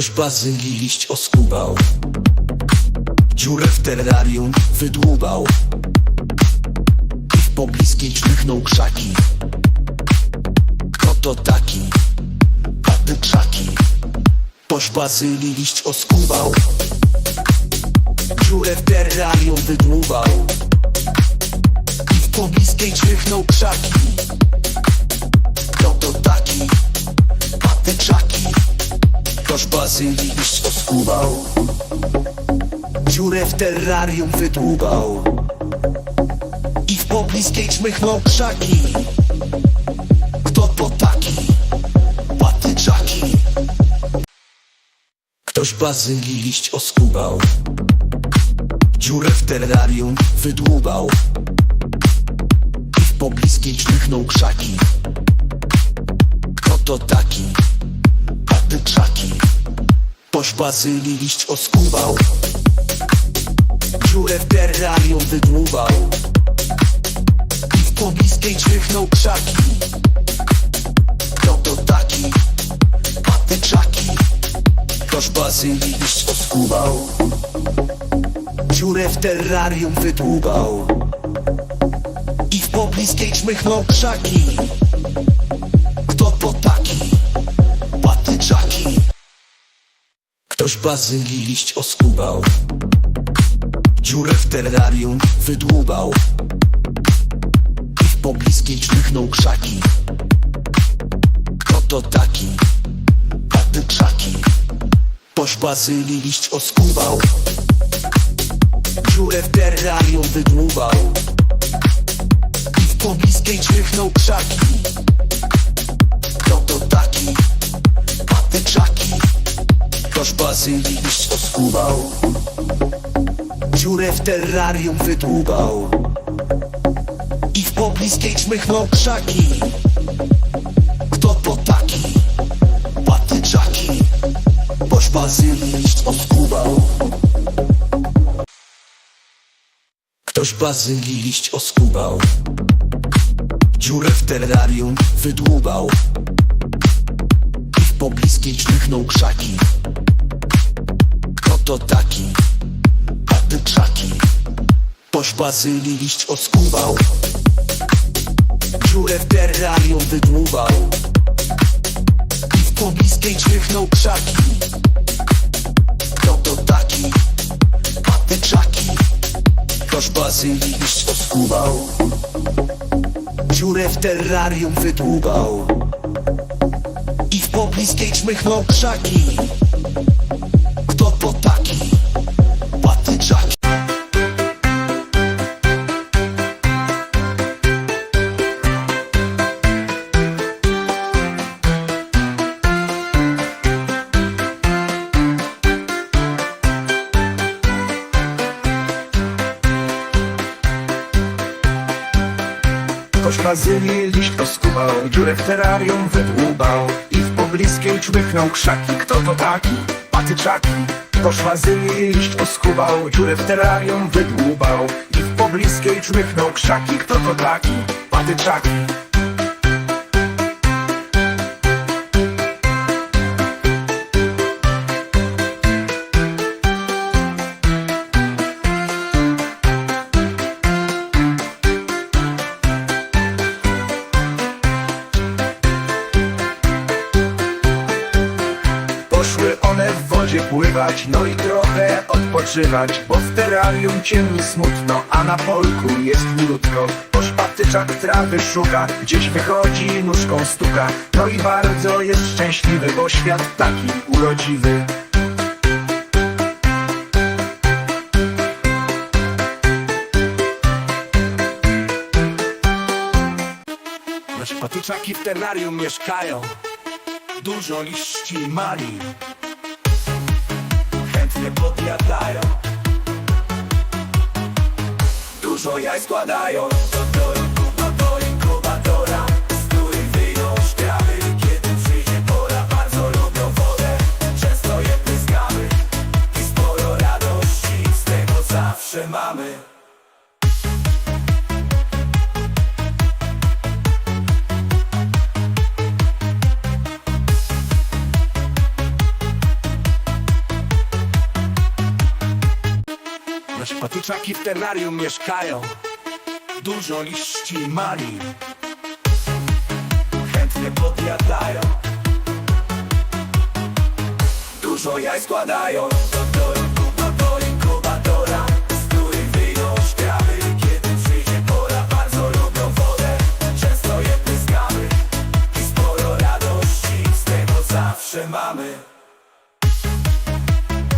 Ktoś bazylii liść oskubał. Dziurę w terrarium wydłubał. I w pobliskiej czmychnął krzaki. Kto to taki? Patyczaki Ktoś bazylii liść oskubał. Dziurę w terrarium wydłubał. I w pobliskiej czmychnął krzaki. Kto to taki? Patyczaki Ktoś bazylii liść oskubał Dziurę w terrarium wydłubał. I w pobliskiej czmychnął krzaki. Kto to taki? Patyczaki Ktoś bazylii liść oskubał. Dziurę w terrarium wydłubał. I w pobliskiej czmychnął krzaki. Kto to taki? Patyczaki Ktoś bazylii liść oskubał Dziurę w terrarium wydłubał I w pobliskiej czmychnął krzaki. Kto to taki? Patyczaki. Ktoś bazylii liść oskubał Dziurę w terrarium wydłubał. I w pobliskiej czmychnął krzaki Ktoś liść oskubał. Dziurę w terrarium wydłubał. I w pobliskiej czmychnął krzaki. Kto to taki? Patyczaki Ktoś liść oskubał. Dziurę w terrarium wydłubał. I w pobliskiej czmychnął krzaki. Kto to taki? Patyczaki Ktoś bazylii liść oskubał. Dziurę w terrarium wydłubał. I w pobliskiej czmychnął krzaki. Kto to taki? Patyczaki Boś bazylii liść oskubał. Ktoś bazylii liść oskubał. Dziurę w terrarium wydłubał. I w pobliskiej czmychnął krzaki to taki? Patyczaki Boś bazylii liść oskubał Dziurę w terrarium wydłubał I w pobliskiej czmychnął krzaki Kto to taki? Patyczaki Ktoś bazylii liść oskubał Dziurę w terrarium wydłubał I w pobliskiej czmychnął krzaki Kosz bazylii liść oskubał, dziurę w terrarium wydłubał I w pobliskiej czmychnął krzaki, kto to taki? Patyczaki Kosz bazylii liść oskubał, dziurę w terrarium wydłubał I w pobliskiej czmychnął krzaki, kto to taki? Patyczaki pływać, no i trochę odpoczywać Bo w terrarium ciemni smutno, a na polku jest milutko. Patyczak trawy szuka, gdzieś wychodzi, nóżką stuka. No i bardzo jest szczęśliwy, bo świat taki urodziwy. Nasze patyczaki w terrarium mieszkają. Dużo liści mali Podjadają. Dużo jaj składają. Do, do, inkuba- do inkubatora Z których wyjdą szkraby Kiedy przyjdzie pora Bardzo lubią wodę. Często je pryskamy I sporo radości Z tego zawsze mamy Patyczaki w terrarium mieszkają Dużo liści mali. Chętnie podjadają Dużo jaj składają